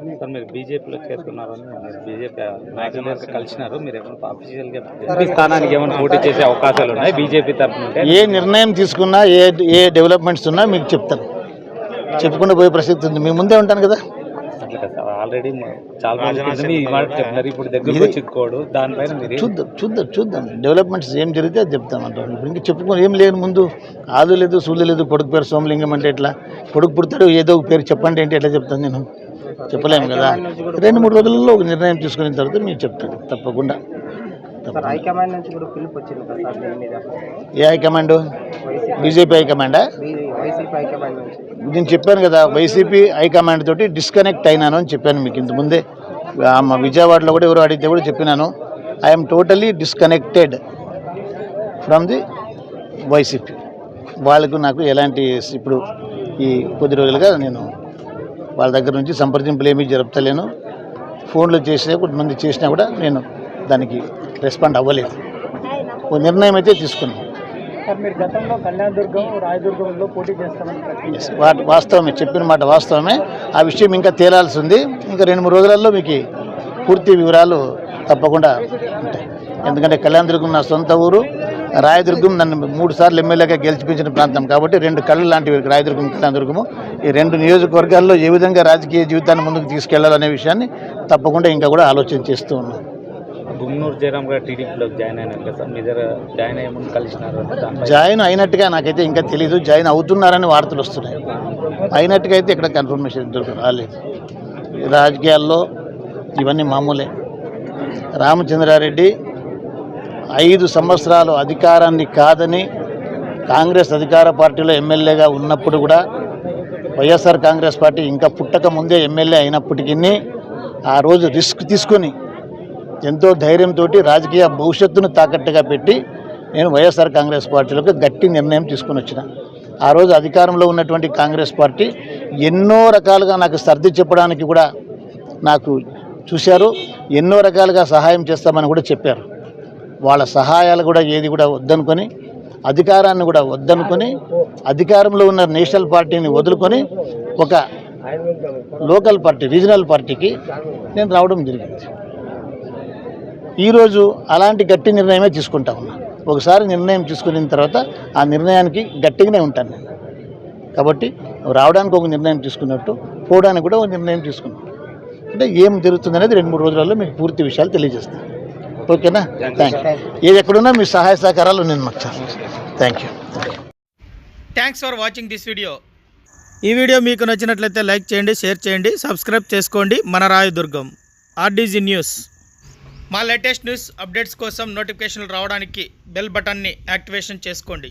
Sir మీరు బీజేపీలో చేరుకున్నారని మీరు బీజేపీ నాయకులు కలిసినారు. మీరు ఏమైనా అఫీషియల్గా ఎంపీ స్థానానికి ఏమైనా పోటీ చేసే అవకాశాలు ఉన్నాయి? బీజేపీ తరఫున ఏ నిర్ణయం తీసుకున్నా ఏ ఏ డెవలప్మెంట్స్ ఉన్నా మీకు చెప్తాను. చెప్పుకుంటూ పోయే ప్రసక్తి ఉంది. మీ ముందే ఉంటాను కదా? ఆల్రెడీ చాలా ఇప్పుడు దానిపైన చూద్దాం చూద్దాం చూద్దాం. డెవలప్మెంట్స్ ఏం జరిగితే అది చెప్తాం అంటాం ఇప్పుడు ఇంకా చెప్పుకొని ఏం లేదు ముందు ఆదు లేదు సూళ్ళు లేదు కొడుకు పేరు సోమలింగం అంటే ఎట్లా? కొడుకు పుడతాడు ఏదో ఒక పేరు చెప్పండి ఏంటి ఎట్లా చెప్తాను నేను? చెప్పలేము కదా. రెండు మూడు రోజులలో ఒక నిర్ణయం తీసుకున్న తర్వాత మీకు చెప్తాను తప్పకుండా. ఏ హైకమాండ్? బీజేపీ హైకమాండా? నేను చెప్పాను కదా వైసీపీ హైకమాండ్ తోటి డిస్కనెక్ట్ అయినాను అని చెప్పాను మీకు ఇంత ముందే. ఆ, మా విజయవాడలో కూడా ఎవరు అడిగితే కూడా చెప్పినాను. I'm totally disconnected from the YCP. వాళ్ళకు నాకు ఎలాంటి ఇప్పుడు ఈ కొద్ది రోజులుగా నేను వాళ్ళ దగ్గర నుంచి సంప్రదింపులు ఏమీ జరుపుతలేను. ఫోన్లో చేసినా కొంతమంది చేసినా కూడా నేను దానికి రెస్పాండ్ అవ్వలేదు. ఓ నిర్ణయం అయితే తీసుకున్నాను కళ్యాణ దుర్గం వాస్తవమే చెప్పిన మాట వాస్తవమే. ఆ విషయం ఇంకా తేలాల్సి ఉంది. ఇంకా రెండు మూడు రోజులలో మీకు పూర్తి వివరాలు తప్పకుండా ఉంటాయి. ఎందుకంటే కళ్యాణదుర్గం నా సొంత ఊరు. రాయదుర్గం నన్ను మూడు సార్లు ఎమ్మెల్యేగా గెలిచిపించిన ప్రాంతం కాబట్టి రెండు కళ్ళు లాంటివి రాయదుర్గం కళ్యాణదుర్గము ఈ రెండు నియోజకవర్గాల్లో ఏ విధంగా రాజకీయ జీవితాన్ని ముందుకు తీసుకెళ్ళాలనే విషయాన్ని తప్పకుండా ఇంకా కూడా ఆలోచన చేస్తూ ఉన్నాం. గుమ్మనూరు జయరామ్ గారు టీడీపీలో జాయిన్ అయినారు కదా సార్? మీ దగ్గర జాయిన్ అయ్యే ముందు కలిసినారు జాయిన్ అయినట్టుగా నాకైతే ఇంకా తెలియదు జాయిన్ అవుతున్నారని వార్తలు వస్తున్నాయి. అయినట్టుగా అయితే ఇక్కడ కన్ఫర్మేషన్ రాలేదు. రాజకీయాల్లో ఇవన్నీ మామూలే. రామచంద్రారెడ్డి ఐదు సంవత్సరాలు అధికారాన్ని కాదని కాంగ్రెస్ అధికార పార్టీలో ఎమ్మెల్యేగా ఉన్నప్పుడు కూడా వైఎస్ఆర్ కాంగ్రెస్ పార్టీ ఇంకా పుట్టక ముందే ఎమ్మెల్యే అయినప్పటికీ ఆ రోజు రిస్క్ తీసుకొని ఎంతో ధైర్యంతో రాజకీయ భవిష్యత్తును తాకట్టుగా పెట్టి నేను వైఎస్ఆర్ కాంగ్రెస్ పార్టీలకు గట్టి నిర్ణయం తీసుకుని వచ్చిన. ఆ రోజు అధికారంలో ఉన్నటువంటి కాంగ్రెస్ పార్టీ ఎన్నో రకాలుగా నాకు సర్ది చెప్పడానికి కూడా నాకు చూశారు ఎన్నో రకాలుగా సహాయం చేస్తామని కూడా చెప్పారు. వాళ్ళ సహాయాలు కూడా ఏది కూడా వద్దనుకొని అధికారాన్ని కూడా వద్దనుకొని అధికారంలో ఉన్న నేషనల్ పార్టీని వదులుకొని ఒక లోకల్ పార్టీ రీజనల్ పార్టీకి నేను రావడం జరిగింది. ఈరోజు అలాంటి గట్టి నిర్ణయమే తీసుకుంటా ఉన్నా. ఒకసారి నిర్ణయం తీసుకున్న తర్వాత ఆ నిర్ణయానికి గట్టిగానే ఉంటాను నేను. కాబట్టి రావడానికి ఒక నిర్ణయం తీసుకున్నట్టు పోవడానికి కూడా ఒక నిర్ణయం తీసుకున్నాను. అంటే ఏం జరుగుతుంది అనేది రెండు మూడు రోజులలో మీకు పూర్తి విషయాలు తెలియజేస్తాను. ఓకేనా? థ్యాంక్ యూ ఏది ఎక్కడున్నా మీ సహాయ సహకారాలు నేను మాకు thank you thanks for watching this video ఈ వీడియో మీకు నచ్చినట్లయితే లైక్ చేయండి షేర్ చేయండి సబ్స్క్రైబ్ చేసుకోండి. మన రాయదుర్గం ఆర్డీజీ న్యూస్ మా లేటెస్ట్ న్యూస్ అప్డేట్స్ కోసం నోటిఫికేషన్లు రావడానికి బెల్ బటన్ని యాక్టివేషన్ చేసుకోండి.